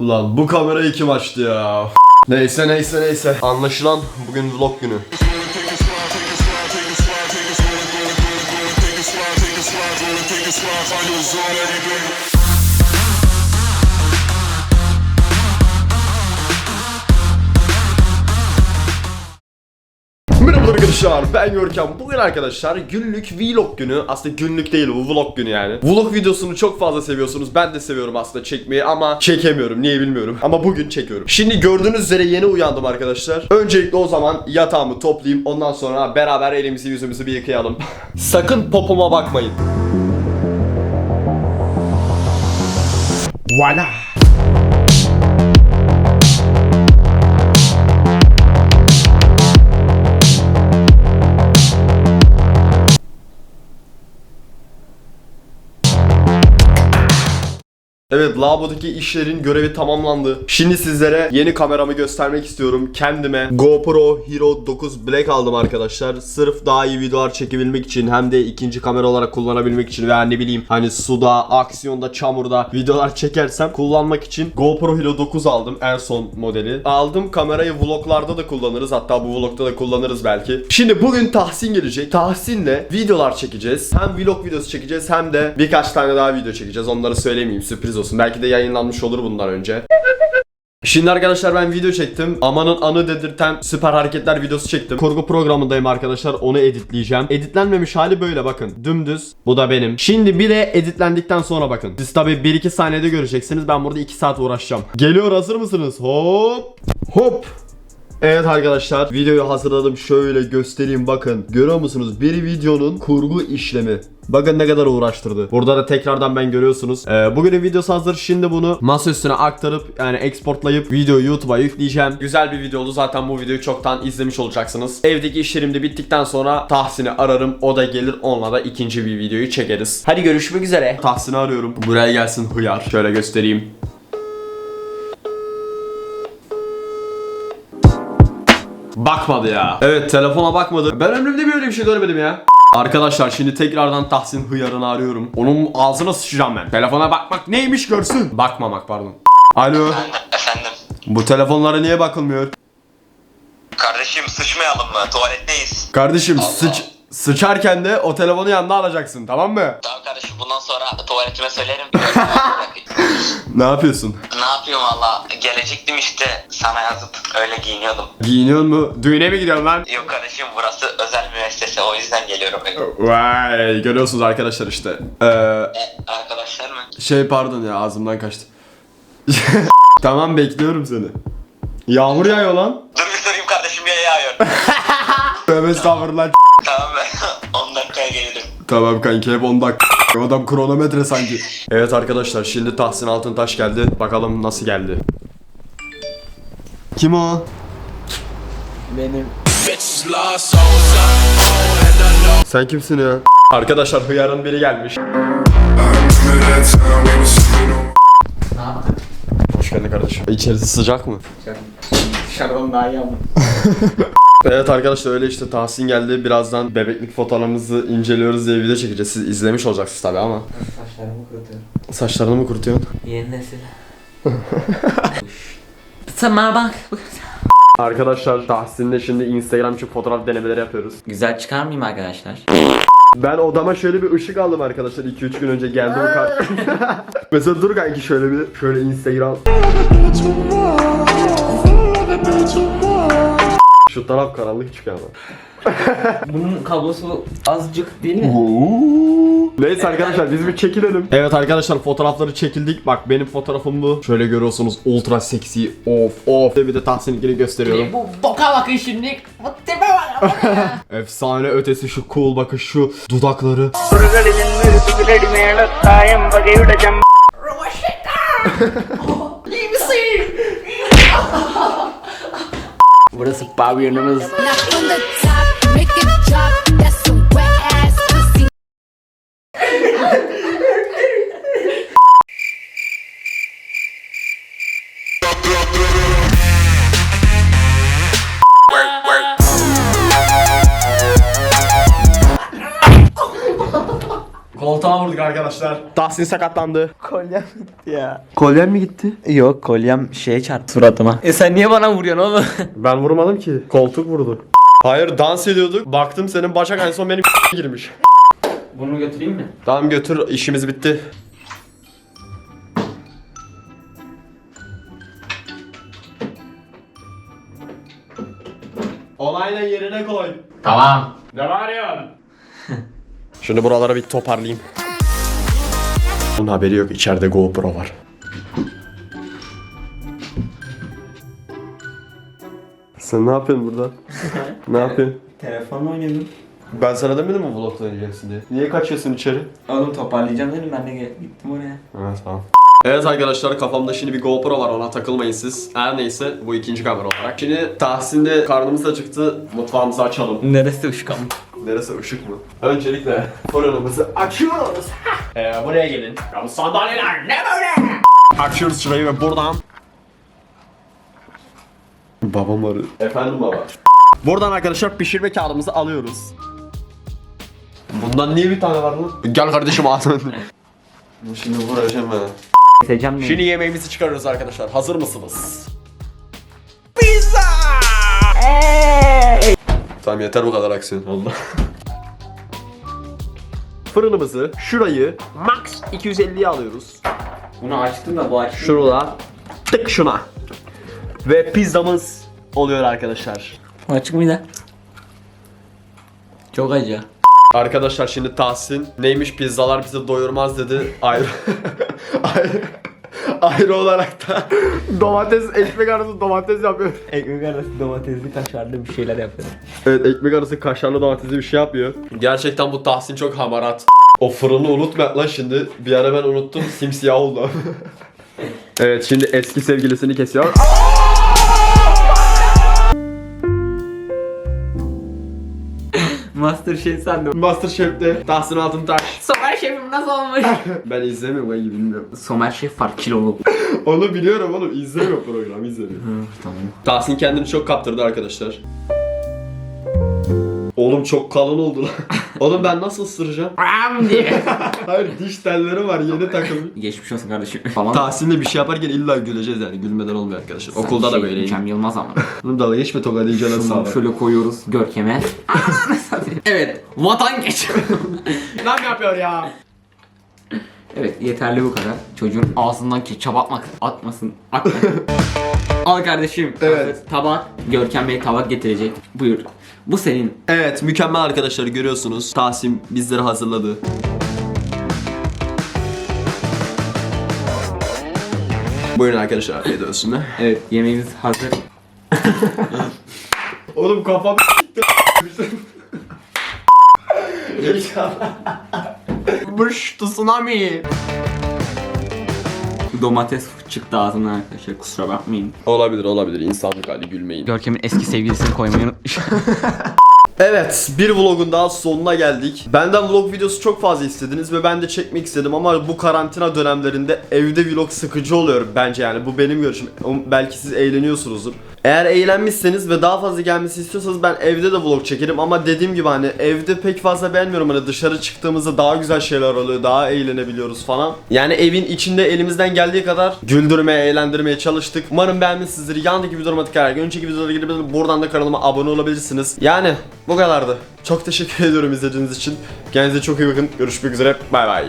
Ulan bu kamerayı kim açtı ya? Neyse neyse neyse. Anlaşılan bugün vlog günü. Merhaba arkadaşlar ben Görkem. Bugün arkadaşlar günlük vlog günü. Aslında günlük değil bu vlog günü yani. Vlog videosunu çok fazla seviyorsunuz. Ben de seviyorum aslında çekmeyi ama çekemiyorum. Niye bilmiyorum. Ama bugün çekiyorum. Şimdi gördüğünüz üzere yeni uyandım arkadaşlar. Öncelikle o zaman yatağımı toplayayım. Ondan sonra beraber elimizi yüzümüzü bir yıkayalım. Sakın popoma bakmayın. Voila. Evet lavabodaki işlerin görevi tamamlandı. Şimdi sizlere yeni kameramı göstermek istiyorum. Kendime GoPro Hero 9 Black aldım arkadaşlar. Sırf daha iyi videolar çekebilmek için hem de ikinci kamera olarak kullanabilmek için veya ne bileyim hani suda, aksiyonda, çamurda videolar çekersem kullanmak için GoPro Hero 9 aldım en son modeli. Aldım kamerayı vloglarda da kullanırız. Hatta bu vlogda da kullanırız belki. Şimdi bugün Tahsin gelecek. Tahsin'le videolar çekeceğiz. Hem vlog videosu çekeceğiz hem de birkaç tane daha video çekeceğiz. Onları söylemeyeyim sürpriz olsun. Belki de yayınlanmış olur bundan önce. Şimdi arkadaşlar ben video çektim. Amanın anı dedirten süper hareketler videosu çektim. Kurgu programındayım arkadaşlar. Onu editleyeceğim. Editlenmemiş hali böyle bakın. Dümdüz. Bu da benim. Şimdi bir de editlendikten sonra bakın. Siz tabi 1-2 saniyede göreceksiniz. Ben burada 2 saat uğraşacağım. Geliyor hazır mısınız? Hop. Hop. Evet arkadaşlar videoyu hazırladım şöyle göstereyim bakın görüyor musunuz bir videonun kurgu işlemi Bakın ne kadar uğraştırdı. Burada da tekrardan ben görüyorsunuz. Ee, bugünün videosu hazır. Şimdi bunu masa üstüne aktarıp yani exportlayıp videoyu YouTube'a yükleyeceğim. Güzel bir video oldu. Zaten bu videoyu çoktan izlemiş olacaksınız. Evdeki işlerim de bittikten sonra Tahsin'i ararım. O da gelir. Onunla da ikinci bir videoyu çekeriz. Hadi görüşmek üzere. Tahsin'i arıyorum. Buraya gelsin hıyar. Şöyle göstereyim. Bakmadı ya. Evet telefona bakmadı. Ben ömrümde böyle bir şey görmedim ya. Arkadaşlar şimdi tekrardan Tahsin Hıyar'ını arıyorum. Onun ağzına sıçacağım ben. Telefona bakmak neymiş görsün. Bakmamak pardon. Alo. Efendim. Bu telefonlara niye bakılmıyor? Kardeşim sıçmayalım mı? Tuvaletteyiz. Kardeşim Allah. sıç sıçarken de o telefonu yanına alacaksın tamam mı? Tamam kardeşim bundan sonra tuvaletime söylerim. Ne yapıyorsun? ne yapıyorum valla? Gelecektim işte sana yazıp öyle giyiniyordum. Giyiniyor mu? Düğüne mi gidiyorsun lan? Yok kardeşim burası özel müessese o yüzden geliyorum. Vay görüyorsunuz arkadaşlar işte. Ee, E, arkadaşlar mı? şey pardon ya ağzımdan kaçtı. tamam bekliyorum seni. Yağmur yağıyor lan. Dur bir sorayım kardeşim ya yağıyor. Tövbe estağfurullah. tamam ben 10 dakikaya gelirim. Tamam kanki hep 10 dakika. Adam kronometre sanki. Evet arkadaşlar şimdi Tahsin Altıntaş geldi. Bakalım nasıl geldi. Kim o? Benim Sen kimsin ya? Arkadaşlar hıyarın biri gelmiş. ne yaptın? Hoş geldin kardeşim. İçerisi sıcak mı? Dışarıdan daha iyi ama. Evet arkadaşlar öyle işte Tahsin geldi. Birazdan bebeklik fotoğrafımızı inceliyoruz diye video çekeceğiz. Siz izlemiş olacaksınız tabi ama. Saçlarımı kurutuyorum. Saçlarını mı kurutuyorsun? Yeni nesil. Sana bak. Arkadaşlar Tahsin'le şimdi Instagram için fotoğraf denemeleri yapıyoruz. Güzel çıkar mıyım arkadaşlar? Ben odama şöyle bir ışık aldım arkadaşlar 2-3 gün önce geldi o kart. Mesela dur kanki şöyle bir şöyle Instagram. Şu taraf karanlık çıkıyor ama. Bunun kablosu azıcık değil mi? Neyse arkadaşlar biz bir çekilelim. Evet arkadaşlar fotoğrafları çekildik. Bak benim fotoğrafım bu. Şöyle görüyorsunuz ultra seksi. Of of. Bir de Tahsin'inkini gösteriyorum. Bu boka bakın şimdi. Bu tipe bak. Efsane ötesi şu cool bakış şu dudakları. What is Pabio? No nos... Koltuğa vurduk arkadaşlar. Tahsin sakatlandı. Kolyem gitti ya. Kolyen mi gitti? Yok kolyem şeye çarptı suratıma. E sen niye bana vuruyorsun oğlum? Ben vurmadım ki. Koltuk vurdu. Hayır dans ediyorduk. Baktım senin başak en son benim girmiş. Bunu götüreyim mi? Tamam götür işimiz bitti. Olayla yerine koy. Tamam. Ne var ya? Şimdi buralara bir toparlayayım. Bunun haberi yok içeride GoPro var. Sen ne yapıyorsun burada? ne yapıyorsun? Telefonla oynadım. Ben sana demedim mi vlogda oynayacaksın diye? Niye kaçıyorsun içeri? Oğlum toparlayacağım dedim ben de gittim oraya. Evet tamam. Evet arkadaşlar kafamda şimdi bir GoPro var ona takılmayın siz. Her neyse bu ikinci kamera olarak. Şimdi Tahsin'de karnımız da çıktı. Mutfağımızı açalım. Neresi ışık ama? Neresi ışık mı? Öncelikle fırınımızı açıyoruz. Ee, buraya gelin. Ya bu sandalyeler ne böyle? Açıyoruz şurayı ve buradan... Babam arıyor. Efendim baba. Buradan arkadaşlar pişirme kağıdımızı alıyoruz. Bundan niye bir tane var lan? Gel kardeşim ağzına. Şimdi vuracağım ben. Şimdi yemeğimizi çıkarıyoruz arkadaşlar. Hazır mısınız? Tamam yeter bu kadar aksiyon. Allah. Fırınımızı şurayı max 250'ye alıyoruz. Bunu açtım da bu açtım. Şurada tık şuna. Ve pizzamız oluyor arkadaşlar. Açık mıydı? Çok acı. Arkadaşlar şimdi Tahsin neymiş pizzalar bizi doyurmaz dedi. Ayrı ayrı ayrı olarak da domates ekmek arası domates yapıyor. Ekmek arası domatesli kaşarlı bir şeyler yapıyorum. Evet ekmek arası kaşarlı domatesli bir şey yapıyor. Gerçekten bu Tahsin çok hamarat. O fırını unutma lan şimdi. Bir ara ben unuttum simsiyah oldu. evet şimdi eski sevgilisini kesiyor. Master şey sandım. Masterchef'te Tahsin Altıntaş. Nasıl olmuş? Ben izlemiyorum gibi bilmiyorum. Somer şef var kilolu. Onu biliyorum oğlum izlemiyorum program izlemiyorum. tamam. Tahsin kendini çok kaptırdı arkadaşlar. Oğlum çok kalın oldu lan. Oğlum ben nasıl ısıracağım? Ram diye. Hayır diş telleri var yeni takılmış. Geçmiş olsun kardeşim. Falan. Tahsin'le bir şey yaparken illa güleceğiz yani. Gülmeden olmuyor arkadaşlar. Okulda da Şey, böyleyim. Cem Yılmaz ama. Oğlum dalga geçme toka deyince nasıl Şunu sağlar. şöyle koyuyoruz Görkem'e. evet. Vatan geç. Lan yapıyor ya. Evet yeterli bu kadar. Çocuğun ağzından ketçap atmak atmasın. Atmasın. Al kardeşim. Evet. Tabak. Görkem Bey tabak getirecek. Buyur. Bu senin. Evet mükemmel arkadaşlar görüyorsunuz. Tahsin bizleri hazırladı. Buyurun arkadaşlar afiyet olsun. Evet yemeğimiz hazır. Oğlum kafam Burş tsunami. Domates çıktı ağzımdan arkadaşlar kusura bakmayın. Olabilir olabilir insanlık hali gülmeyin. Görkem'in eski sevgilisini koymayı unutmuş. Evet bir vlogun daha sonuna geldik. Benden vlog videosu çok fazla istediniz ve ben de çekmek istedim ama bu karantina dönemlerinde evde vlog sıkıcı oluyor bence yani bu benim görüşüm. Belki siz eğleniyorsunuzdur. Eğer eğlenmişseniz ve daha fazla gelmesi istiyorsanız ben evde de vlog çekerim ama dediğim gibi hani evde pek fazla beğenmiyorum hani dışarı çıktığımızda daha güzel şeyler oluyor daha eğlenebiliyoruz falan. Yani evin içinde elimizden geldiği kadar güldürmeye eğlendirmeye çalıştık. Umarım beğenmişsinizdir. Yandaki videolarıma tıklayarak önceki videolara gidebilirsiniz. Buradan da kanalıma abone olabilirsiniz. Yani bu kadardı. Çok teşekkür ediyorum izlediğiniz için. Kendinize çok iyi bakın. Görüşmek üzere. Bay bay.